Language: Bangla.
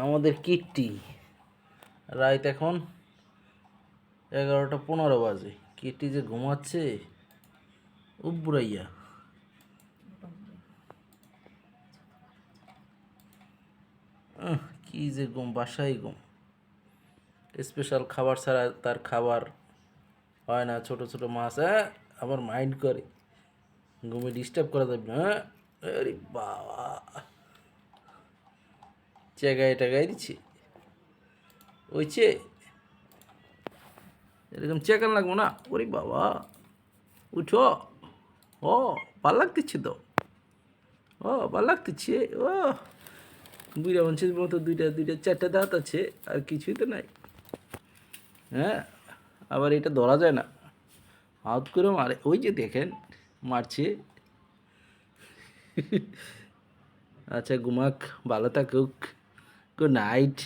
আমাদের কিটটি। রাত এখন এগারোটা পনেরো বাজে। কিটটি যে ঘুমাচ্ছে উবুরাইয়া কি যে ঘুম, বাসায় ঘুম। স্পেশাল খাবার ছাড়া তার খাবার হয় না, ছোট ছোট মাছ হ্যাঁ আবার মাইন্ড করে। ঘুমে ডিস্টার্ব করা যাবে হ্যাঁ। আরে বাবা। চেগায় টেগাই দিচ্ছি। ওইছে এরকম চেকান লাগবো না? ওরে বাবা, উঠো। ও, ভালো লাগতেছে তো। ও, ভালো লাগতেছে। ও বুড়া মানুষের মতো দুইটা দুইটা, চারটা দাঁত আছে, আর কিছুই তো নাই। হ্যাঁ আবার এটা ধরা যায় না। হাত করে মারে। ওই যে দেখেন, মারছে। আচ্ছা ঘুমাক, ভালো থাকুক। Good night